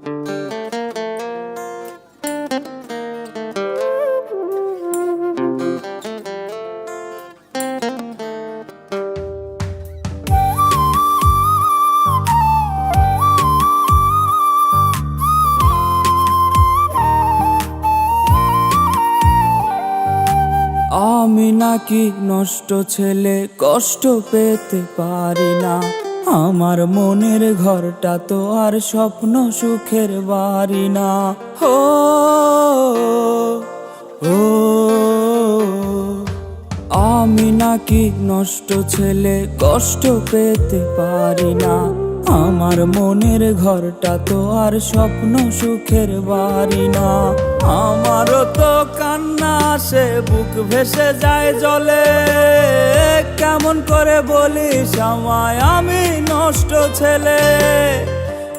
আমি নাকি নষ্ট ছেলে কষ্ট পেতে পারি না। আমার মনের ঘরটা তো আর স্বপ্ন সুখের বাড়ি না। হো ও, আমি নাকি নষ্ট ছেলে, কষ্ট পেতে পারি না। আমার মনের ঘরটা তো আর স্বপ্ন সুখের বাড়ি না। আমারও তো কান্না আসে, বুক ভেসে যায় জলে। কেমন করে বলিস আমায়? আমি নষ্ট ছেলে।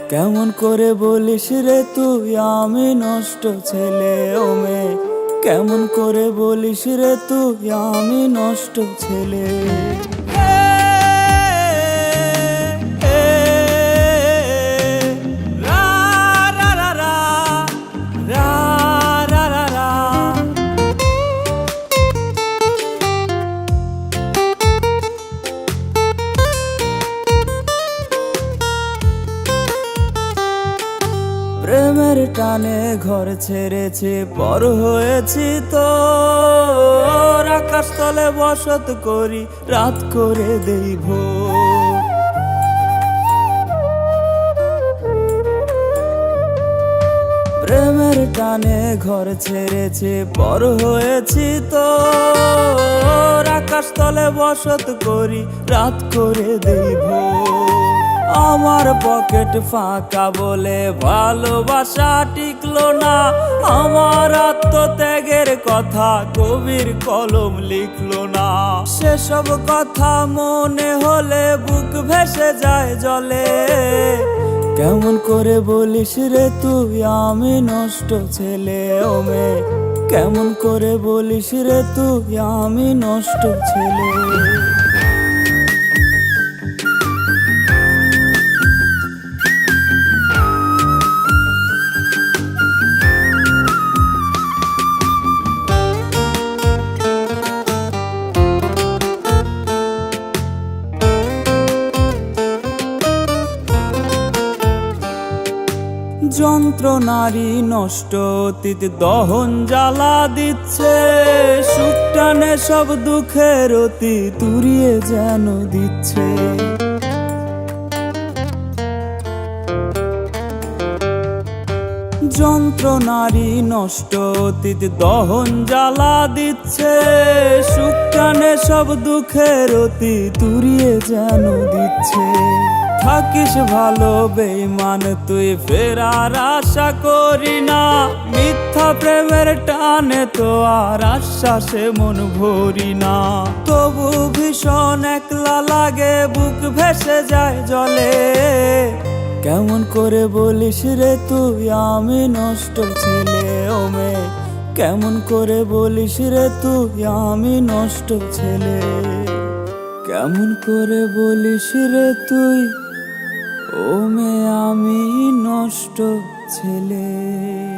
কেমন করে বলিস রে তুই? আমি নষ্ট ছেলে, ও মে কেমন করে বলিস রে তুই? আমি নষ্ট ছেলে। টানে ঘর ছেড়েছে, পর হয়েছি তো। আকাশ তলে বসত করি, রাত করে দেই প্রেমের টানে ঘর ছেড়েছে, পর হয়েছি তো। আকাশ তলে বসত করি, রাত করে দেব আমার পকেট ফাঁকা বলে ভালোবাসা টিকলো না। আমার আত্মত্যাগের কথা কবির কলম লিখলো না। সেসব কথা মনে হলে বুক ভেসে যায় জলে। কেমন করে বলিস রে তুই, আমি নষ্ট ছেলে ও মেয়ে। কেমন করে বলিস রে তুই, আমি নষ্ট ছেলে। যন্ত্রণারী নষ্ট অতীত দহন জ্বালা দিচ্ছে। সুখ টানে সব দুঃখের অতি তুরিয়ে যেন দিচ্ছে। যন্ত্রণারী নষ্ট অতীত দহন জ্বালা দিচ্ছে। সুখ টানে সব দুঃখের অতি তুরিয়ে যেন দিচ্ছে। থাকিস ভালো বেইমান তুই ফেরার আশা করি না। মিথ্যা প্রেমের টানে তো আর আশ্বাসে মন ভরি না। তবু ভীষণ একলা লাগে, বুক ভেসে যায় জলে। কেমন করে বলিস রে তুই, আমি নষ্ট ছেলে ও কেমন করে বলিস রে তুই, আমি নষ্ট ছেলে। কেমন করে বলিস রে তুই? ও মে আমি নষ্ট ছেলে।